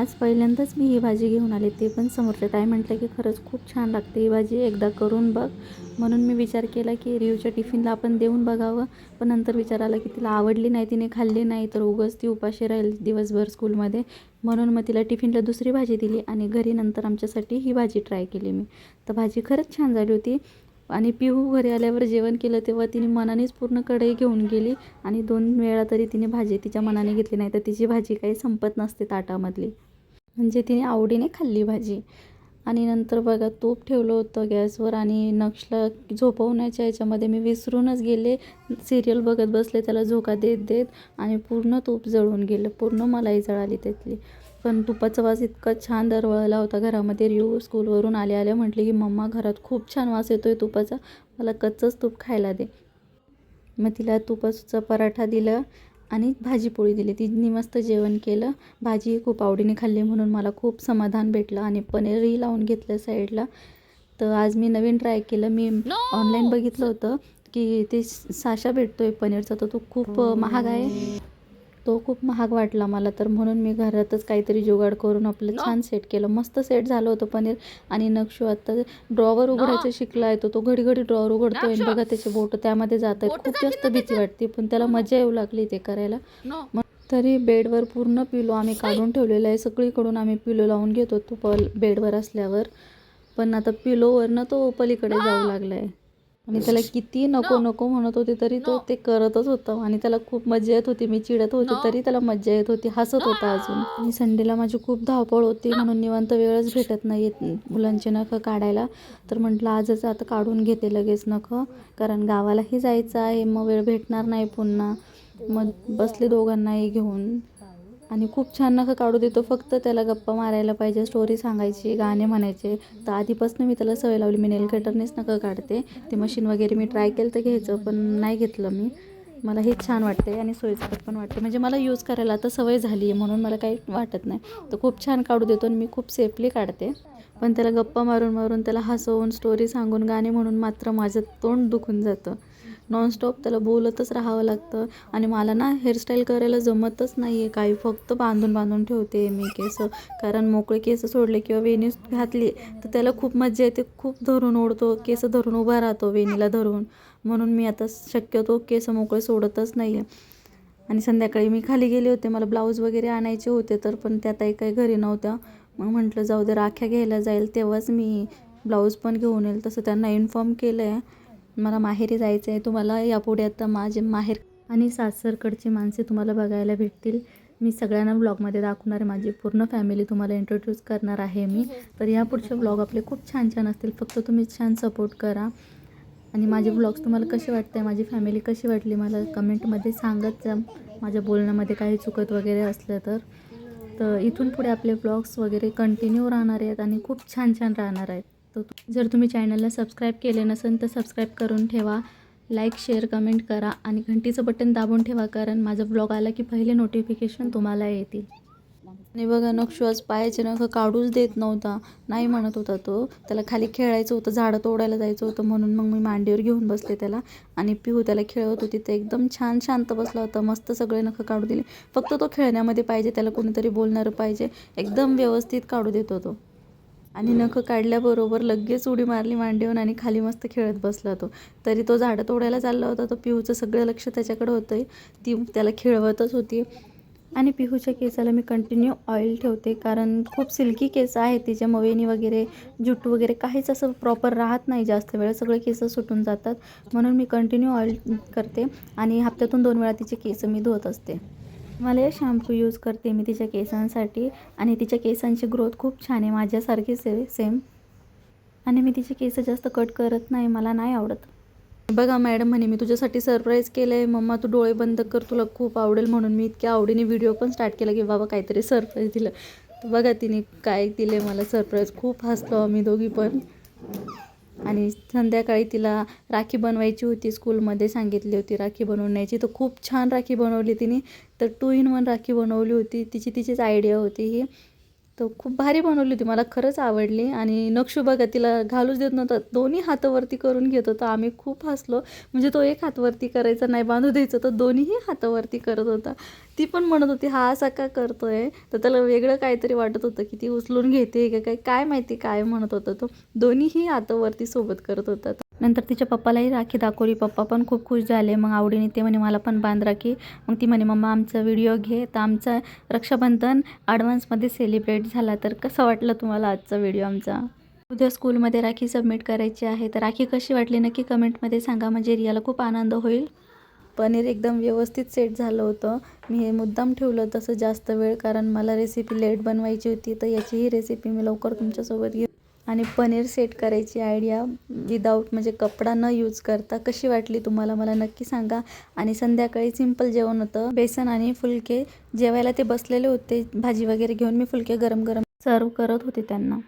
आज पहिल्यांदाच मी ही भाजी घेऊन आले ते पण समोरच्या ताई म्हटलं की खरंच खूप छान लागते ही भाजी एकदा करून बघ. म्हणून मी विचार केला की रियूच्या टिफिनला आपण देऊन बघावं. पण नंतर विचार आला की तिला आवडली नाही तिने खाल्ली नाही तर उगाच ती उपाशी राहील दिवसभर स्कूलमध्ये. म्हणून मग तिला टिफिनला दुसरी भाजी दिली आणि घरी नंतर आमच्यासाठी ही भाजी ट्राय केली मी. तर भाजी खरंच छान झाली होती. आणि पिहू घरी आल्यावर जेवण केलं तेव्हा तिने मनानेच पूर्ण कढई घेऊन गेली आणि दोन वेळा तरी तिने भाजी तिच्या मनाने घेतली नाही तर तिची भाजी काही संपत नसते ताटामधली. म्हणजे तिने आवडीने खाल्ली भाजी. आणि नंतर बघा तूप ठेवलं होतं गॅसवर आणि नक्षला झोपवण्याच्या याच्यामध्ये मी विसरूनच गेले. सिरियल बघत बसले त्याला झोका देत देत आणि पूर्ण तूप जळून गेलं. पूर्ण मलाई जळाली त्यातली. पण तुपाचा वास इतका छान दरवळला होता घरामध्ये. रिऊ स्कूलवरून आले आले म्हटले की मम्मा घरात खूप छान वास येतो आहे तुपाचा. मला कच्चंच तूप खायला दे. मग तिला तुपाचा पराठा दिला. आणि भाजीपोळी दिली. तिने मस्त जेवण केलं. भाजी खूप आवडीने खाल्ली म्हणून मला खूप समाधान भेटलं आणि पनीरही लावून घेतलं साईडला. तर आज मी नवीन ट्राय केलं. मी ऑनलाईन बघितलं होतं की ते साशा भेटतो आहे पनीरचा. तर तो खूप महाग आहे. तो खूप महाग वाटला मला तर म्हणून मी घरातच काहीतरी जुगाड करून आपलं छान सेट केलं. मस्त सेट झालं होतं पनीर आणि नक्षू आता ड्रॉवर उघडायचं शिकला आहे तो. तो घडी घडी ड्रॉवर उघडतोय आणि बघा त्याचे बोट त्यामध्ये जात आहेत. खूप जास्त भीती वाटते पण त्याला मजा येऊ लागली ते करायला. मग तरी बेडवर पूर्ण पिलो आम्ही काढून ठेवलेलं आहे. सगळीकडून आम्ही पिलो लावून घेत होतो पल बेडवर असल्यावर. पण आता पिलोवरनं तो पलीकडे जाऊ लागला आहे आणि त्याला किती नको नको म्हणत होते तरी तो ते करतच होता. आणि त्याला खूप मजा येत होती. मी चिडत होते तरी त्याला मजा येत होती. हसत होता अजून. आणि संडेला माझी खूप धावपळ होती. म्हणून निवांत वेळच भेटत नाही मुलांचे नखं काढायला. तर म्हटलं आजच आता काढून घेते लगेच नखं. कारण गावालाही जायचं आहे. मग वेळ भेटणार नाही पुन्हा. मग बसले दोघांनाही घेऊन. आणि खूप छान नखं काढू देतो. फक्त त्याला गप्पा मारायला पाहिजे स्टोरी सांगायची गाणे म्हणायचे. तर आधीपासून मी त्याला सवय लावली मी नेल कटरनेच नखं काढते. ते मशीन वगैरे मी ट्राय केलं तर घ्यायचं पण नाही घेतलं मी. मला हेच छान वाटते आणि सोयीस्कर पण वाटते म्हणजे मला यूज करायला आता सवय झाली आहे म्हणून मला काही वाटत नाही. तर खूप छान काढू देतो आणि मी खूप सेफली काढते. पण त्याला गप्पा मारून मारून त्याला हसवून स्टोरी सांगून गाणे म्हणून मात्र माझं तोंड दुखून जातं. नॉनस्टॉप त्याला बोलतच राहावं लागतं. आणि मला ना हेअरस्टाईल करायला जमतच नाही आहे काही. फक्त बांधून बांधून ठेवते मी केस. कारण मोकळे केस सोडले किंवा वेणी घातली तर त्याला खूप मजा येते. खूप धरून ओढतो. केस धरून उभा राहतो वेणीला धरून. म्हणून मी आता शक्यतो केस मोकळे सोडतच नाही आहे आणि संध्याकाळी मी खाली गेले होते. मला ब्लाऊज वगैरे आणायचे होते तर पण त्या ताई काही घरी नव्हत्या. मग म्हटलं जाऊ दे राख्या घ्यायला जाईल तेव्हाच मी ब्लाऊज पण घेऊन येईल. तसं त्यांना इन्फॉर्म केलं आहे मला माहेरी जायचं आहे तुम्हाला यापुढे आता माझे माहेर आणि सासरकडची माणसे तुम्हाला बघायला भेटतील. मी सगळ्यांना ब्लॉगमध्ये दाखवणार आहे. माझी पूर्ण फॅमिली तुम्हाला इंट्रोड्यूस करणार आहे मी. तर यापुढचे ब्लॉग आपले खूप छान छान असतील. फक्त तुम्ही छान सपोर्ट करा. आणि माझे ब्लॉग्स तुम्हाला कसे वाटत आहे माझी फॅमिली कशी वाटली? मला कमेंटमध्ये सांगत जा. माझ्या बोलण्यामध्ये काही चुकत वगैरे असलं तर. तर इथून पुढे आपले ब्लॉग्स वगैरे कंटिन्यू राहणार आहेत आणि खूप छान छान राहणार आहेत. तर जर तुम्ही चॅनलला सबस्क्राईब केले नसेल तर सबस्क्राईब करून ठेवा. लाईक शेअर कमेंट करा आणि घंटीचं बटन दाबून ठेवा कारण माझा ब्लॉग आला की पहिले नोटिफिकेशन तुम्हाला येतील. आणि बघा नक्षू पायाचे नखं काढूच देत नव्हता. नाही म्हणत होता तो. त्याला खाली खेळायचं होतं झाडं तोडायला जायचं होतं म्हणून मग मी मांडीवर घेऊन बसले त्याला. आणि पिहू त्याला खेळत होती. तर एकदम छान शांत बसला होता. मस्त सगळे नखं काढू दिले. फक्त तो खेळण्यामध्ये पाहिजे त्याला कोणीतरी बोलणारं पाहिजे. एकदम व्यवस्थित काढू देतो तो आणि नखं काढल्याबरोबर लगेच उडी मारली मांडीवून आणि खाली मस्त खेळत बसला तो. तरी तो झाडं तोडायला चालला होता. तो पिहूचं सगळं लक्ष त्याच्याकडे होतं ती त्याला खेळवतच होती. आणि पिहूच्या केसाला मी कंटिन्यू ऑइल ठेवते कारण खूप सिल्की केस आहे तिच्या मवेनी वगैरे जूट वगैरे काहीच असं प्रॉपर राहत नाही जास्त वेळ. सगळे केस सुटून जातात. म्हणून मी कंटिन्यू ऑइल करते आणि हप्त्यातून दोन वेळा तिचे केस मी धुवत असते. मला हे शॅम्पू यूज करते मी तिच्या केसांसाठी आणि तिच्या केसांची ग्रोथ खूप छान आहे माझ्यासारखीच आहे सेम आणि मी तिचे केस जास्त कट करत नाही मला नाही आवडत. बघा मॅडम म्हणे मी तुझ्यासाठी सरप्राईज केलं आहे मम्मा तू डोळे बंद कर. तुला खूप आवडेल म्हणून मी इतक्या आवडीने व्हिडिओ पण स्टार्ट केला की बाबा काहीतरी सरप्राईज दिलं. तर बघा तिने काय दिले मला सरप्राईज खूप हसलो आम्ही दोघी पण. आणि संध्याकाळी तिला राखी बनवायची होती स्कूलमध्ये सांगितली होती राखी बनवण्याची. तर खूप छान राखी बनवली तिने. तर टू इन वन राखी बनवली होती. तिची तिचीच आयडिया होती ही. तर खूप भारी बनवली होती. मला खरंच आवडली आणि नक्षू बघा तिला घालूच देत नव्हतं. दोन्ही हातावरती करून घेत होता. आम्ही खूप हसलो. म्हणजे तो एक हातवरती करायचा नाही बांधू द्यायचं. तर दोन्हीही हातावरती करत होता. ती पण म्हणत होती हा असा का करतोय? तर त्याला वेगळं काहीतरी वाटत होतं की ती उचलून घेते का काय? काय माहिती काय म्हणत होता तो. दोन्हीही हातावरती सोबत करत होता. नंतर तिच्या पप्पालाही राखी दाखवली. पप्पा पण खूप खुश झाले. मग आवडीने ते म्हणे मला पण बांध राखी. मग ती म्हणे मम्मा आमचा व्हिडिओ घे. तर आमचा रक्षाबंधन ॲडव्हान्समध्ये सेलिब्रेट झाला. तर कसं वाटलं तुम्हाला आजचा व्हिडिओ आमचा? उद्या स्कूलमध्ये राखी सबमिट करायची आहे. तर राखी कशी वाटली नक्की कमेंटमध्ये सांगा. म्हणजे रियाला खूप आनंद होईल. पनीर एकदम व्यवस्थित सेट झालं होतं. मी हे मुद्दाम ठेवलं तसं जास्त वेळ कारण मला रेसिपी लेट बनवायची होती. तर याचीही रेसिपी मी लवकर तुमच्यासोबत घेऊ आणि पनीर सेट करायची आयडिया विदाऊट म्हणजे कपडा न यूज करता कशी वाटली तुम्हाला? मला नक्की सांगा. आणि संध्याकाळी सिंपल जेवण होतं. बेसन आणि फुलके. जेवायला ते बसलेले होते. भाजी वगैरे घेऊन मी फुलके गरम गरम सर्व करत होते त्यांना.